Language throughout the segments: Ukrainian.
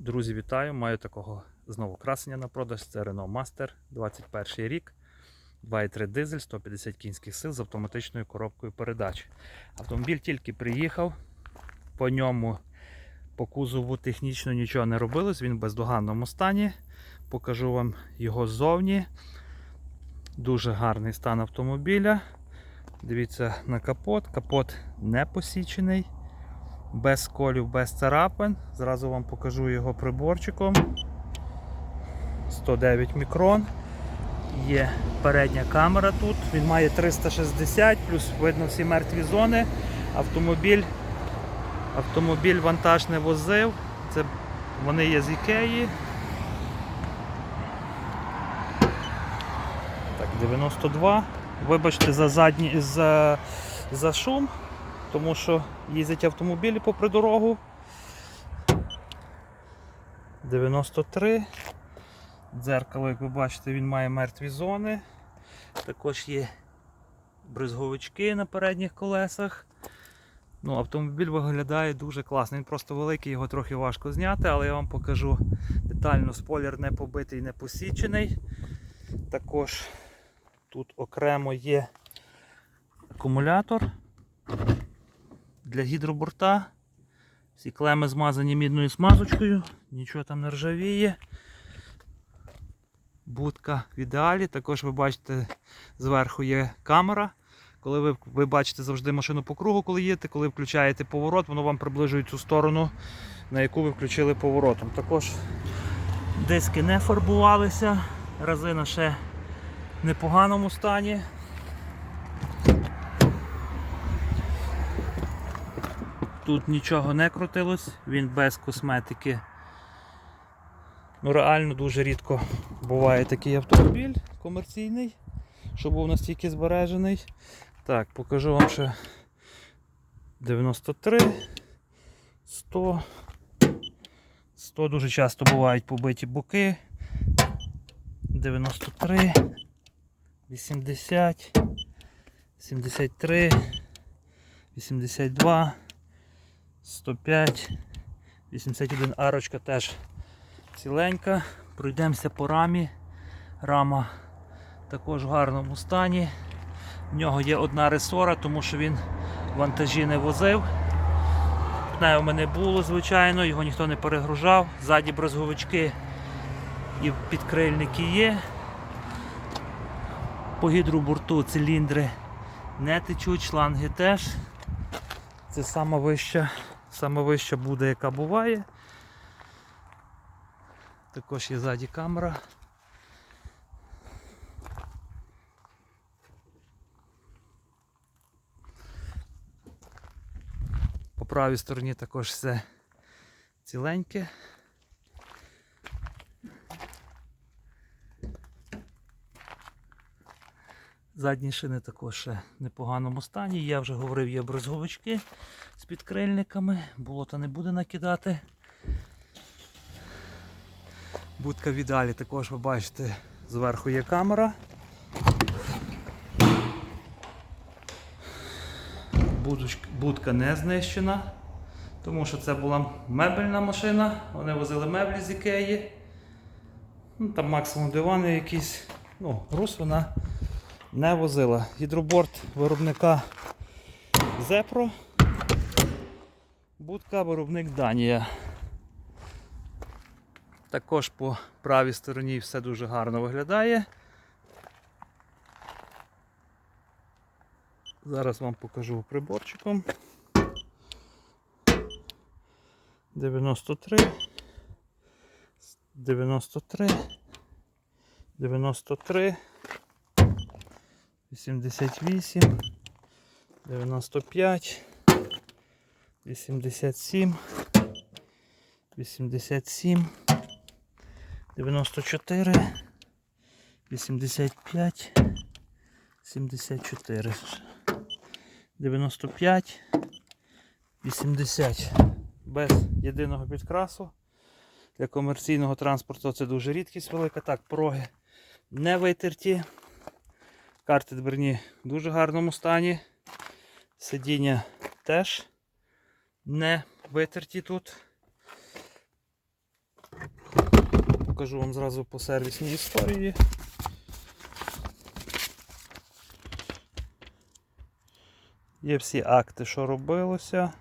Друзі, вітаю! Маю такого знову красення на продаж. Це Renault Master 21 рік. 2,3 дизель, 150 кінських сил з автоматичною коробкою передач. Автомобіль тільки приїхав, по ньому по кузову технічно нічого не робилось, він в бездоганному стані. Покажу вам його ззовні. Дуже гарний стан автомобіля. Дивіться на капот. Капот не посічений без колів, без царапин. Зразу вам покажу його приборчиком. 109 мікрон. Є передня камера тут. Він має 360, плюс видно всі мертві зони. Автомобіль автомобіль вантаж не возив. Це Вони є з Ікеї. Так, 92. Вибачте за задні за, за шум тому що їздять автомобілі попри дорогу. 93. Дзеркало, як ви бачите, він має мертві зони. Також є бризговички на передніх колесах. Ну, Автомобіль виглядає дуже класно. Він просто великий, його трохи важко зняти, але я вам покажу детально спойлер не побитий, не посічений. Також тут окремо є акумулятор для гідроборта. Всі клеми змазані мідною смазочкою, нічого там не ржавіє. Будка в ідеалі. Також ви бачите, зверху є камера. Коли ви, ви бачите завжди машину по кругу, коли їдете, коли включаєте поворот, воно вам приближує цю сторону, на яку ви включили поворотом. Також диски не фарбувалися, резина ще в непоганому стані. Тут нічого не крутилось, він без косметики. Ну Реально дуже рідко буває такий автомобіль комерційний, що був настільки збережений. Так, покажу вам ще 93, 100. 100 дуже часто бувають побиті боки. 93, 80, 73, 82. 105, 81 арочка теж ціленька. Пройдемося по рамі. Рама також в гарному стані. В нього є одна ресора, тому що він вантажі не возив. Пнев у мене було, звичайно, його ніхто не перегружав. Ззаді брозговички і підкрильники є. По гідроборту циліндри не течуть, шланги теж. Це сама вища, сама вища буде, яка буває. Також є ззаді камера. По правій стороні також все ціленьке. Задні шини також ще в непоганому стані. Я вже говорив, є брозговички з підкрильниками, болота не буде накидати. Будка в ідеалі також ви бачите, зверху є камера. Будка не знищена, тому що це була мебельна машина, вони возили меблі з Ікеї. Ну, там максимум дивани якісь. Ну, груз вона не возила. Гідроборт виробника Zepro. Будка виробник Данія. Також по правій стороні все дуже гарно виглядає. Зараз вам покажу приборчиком. 93, 93, 93, 88, 95, 87, 87, 94, 85, 74, 95, 80. Без єдиного підкрасу. Для комерційного транспорту це дуже рідкість велика. Так, пороги не витерті. Карти дверні в дуже гарному стані. Сидіння теж не витерті тут. покажу вам зразу по сервісній історії. Є всі акти, що робилося.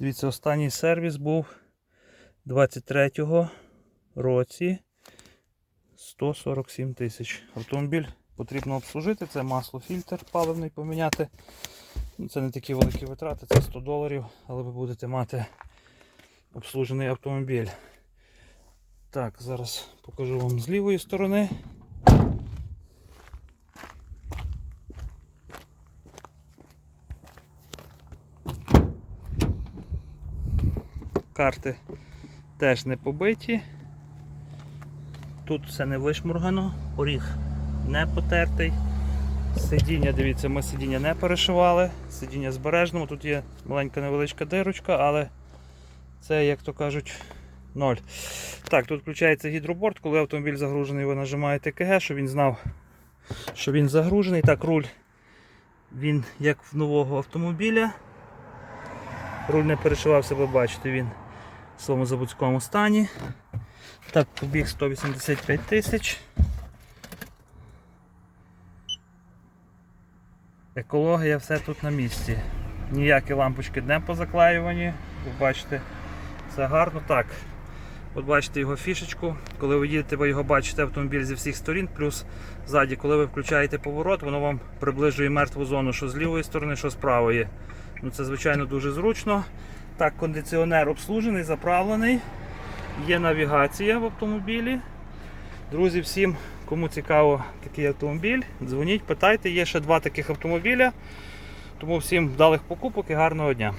Дивіться, останній сервіс був 23-го році 147 тисяч. Автомобіль потрібно обслужити, це масло, фільтр паливний поміняти. Ну, Це не такі великі витрати, це 100 доларів, але ви будете мати обслужений автомобіль. Так, зараз покажу вам з лівої сторони. Карти теж не побиті. Тут все не вишмургано, оріг не потертий. Сидіння, дивіться, ми сидіння не перешивали, сидіння збережному, тут є маленька невеличка дирочка, але це, як то кажуть, ноль. Так, тут включається гідроборд, коли автомобіль загружений, ви нажимаєте КГ, щоб він знав, що він загружений. Так, руль він як в нового автомобіля. Руль не перешивався, ви бачите, він в своєму заводському стані. Так, побіг 185 тисяч. Екологія все тут на місці. Ніякі лампочки не позаклеювані. Ви бачите, все гарно. Так. От бачите його фішечку. Коли ви їдете, ви його бачите автомобіль зі всіх сторін, плюс ззаді, коли ви включаєте поворот, воно вам приближує мертву зону, що з лівої сторони, що з правої. Ну, Це, звичайно, дуже зручно. Так, кондиціонер обслужений, заправлений. Є навігація в автомобілі. Друзі, всім, кому цікаво такий автомобіль, дзвоніть, питайте, є ще два таких автомобіля. Тому всім вдалих покупок і гарного дня.